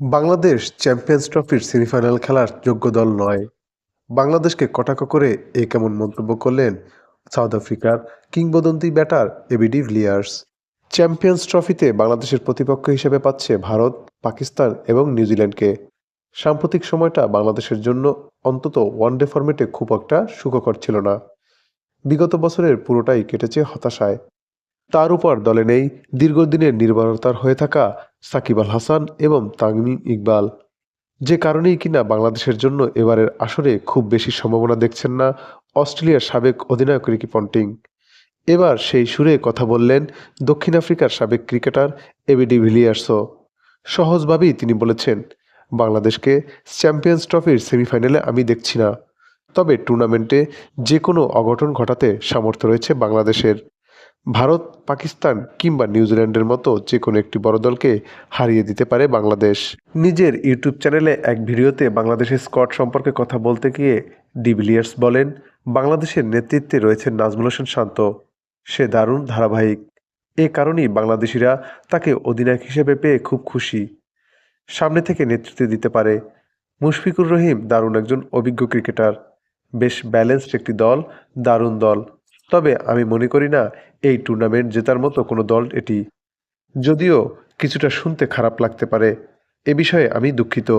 Bangladesh champions ট্রফির semifinal খেলার যোগ্য দল নয়। বাংলাদেশকে কটাক্ষ করে এ কেমন মন্তব্য করলেন সাউথ আফ্রিকার কিংবদন্তি ব্যাটার এবি ডিভিলিয়ার্স চ্যাম্পিয়ন্স ট্রফিতে বাংলাদেশের প্রতিপক্ষ হিসেবে পাচ্ছে ভারত, পাকিস্তান এবং নিউজিল্যান্ডকে। সাম্প্রতিক সময়টা বাংলাদেশের জন্য অন্তত ওয়ানডে ফরম্যাটে খুব একটা সুখকর ছিল না। বিগত বছরের পুরোটাই কেটেছে হতাশায়। তার উপর দলে নেই দীর্ঘদিনের নির্ভরতার হয়ে থাকা সাকিব আল হাসান এবং তামিম ইকবাল। যে কারণেই কিনা বাংলাদেশের জন্য এবারের আসরে খুব বেশি সম্ভাবনা দেখছেন না অস্ট্রেলিয়ার সাবেক অধিনায়ক রিকি পন্টিং। এবার সেই সুরে কথা বললেন দক্ষিণ আফ্রিকার সাবেক ক্রিকেটার এবি ডিভিলিয়ার্সও সহজভাবেই তিনি বলেছেন, বাংলাদেশকে চ্যাম্পিয়ন্স ট্রফির সেমিফাইনালে আমি দেখছি না। তবে টুর্নামেন্টে যে কোনো অঘটন ঘটাতে সামর্থ্য রয়েছে বাংলাদেশের। ভারত, পাকিস্তান কিংবা নিউজিল্যান্ডের মতো যে কোনো একটি বড় দলকে হারিয়ে দিতে পারে বাংলাদেশ। নিজের ইউটিউব চ্যানেলে এক ভিডিওতে বাংলাদেশের স্কোয়াড সম্পর্কে কথা বলতে গিয়ে ডিভিলিয়ার্স বলেন, বাংলাদেশের নেতৃত্বে রয়েছেন নাজমুল হোসেন শান্ত। সে দারুণ ধারাবাহিক। এ কারণেই বাংলাদেশিরা তাকে অধিনায়ক হিসেবে পেয়ে খুব খুশি। সামনে থেকে নেতৃত্ব দিতে পারে। মুশফিকুর রহিম দারুণ একজন অভিজ্ঞ ক্রিকেটার। বেশ ব্যালেন্সড একটি দল, দারুণ দল। তবে আমি মনে করি না এই টুর্নামেন্ট জেতার মতো কোনো দল এটি। যদিও কিছুটা শুনতে খারাপ লাগতে পারে, এ বিষয়ে আমি দুঃখিত।